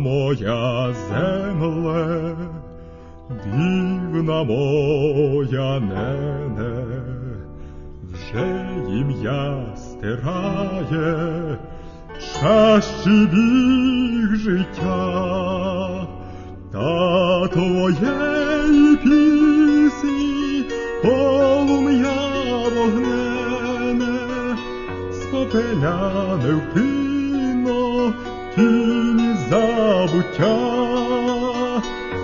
моя земле, дивна моя нене, вже ім'я стирає, чащі біг життя, та твоєї пісні полум'я вогнене, спопеля невпинно тіні забуття,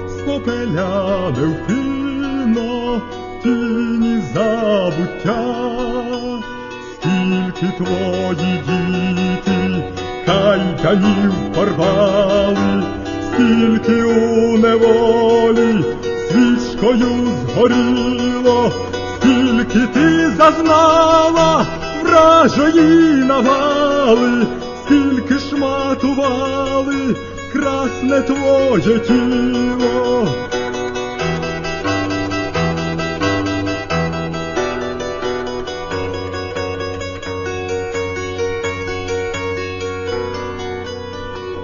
спопеля невпинно тіні забуття, скільки твої діти кайданів порвали, скільки у неволі свічкою згоріло, скільки ти зазнала вражої навали, скільки шматували красне твоє тіло.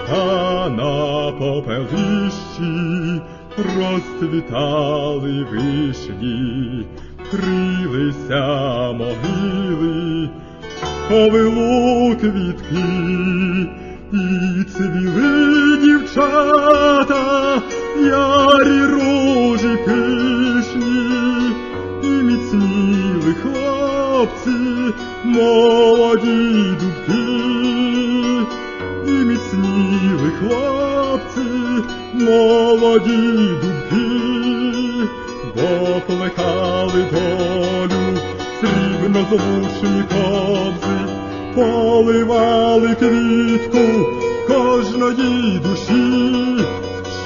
Та на попелищі розцвітали вишні, крилися могили, повело квітки, і цвіли дівчата, ярі рожі пишні, і міцніли хлопці, молоді дубки. І міцніли хлопці, молоді дубки, бо плекали долю, срібно звучні кобзи, поливали квітку кожної душі,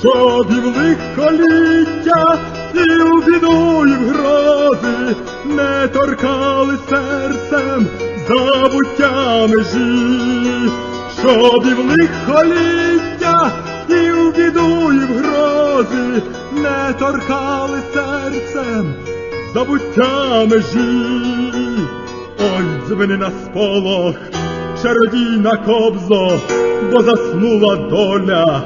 щоб і в лихоліття, і в біду, і в грози не торкали серцем забуття межі щоб і в лихоліття, і в біду, і в грози не торкали серцем забуття межі. Ой, дзвени на сполох, чародійна кобзо, бо заснула доля,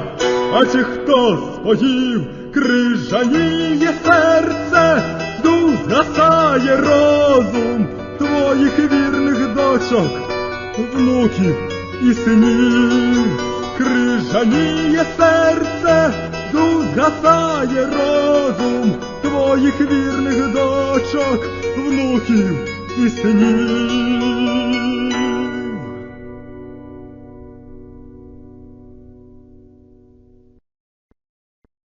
а чи хто споїв, крижаніє серце, дух згасає розум твоїх вірних дочок, внуків і синів, крижаніє серце, дух згасає розум твоїх вірних дочок, внуків і синів.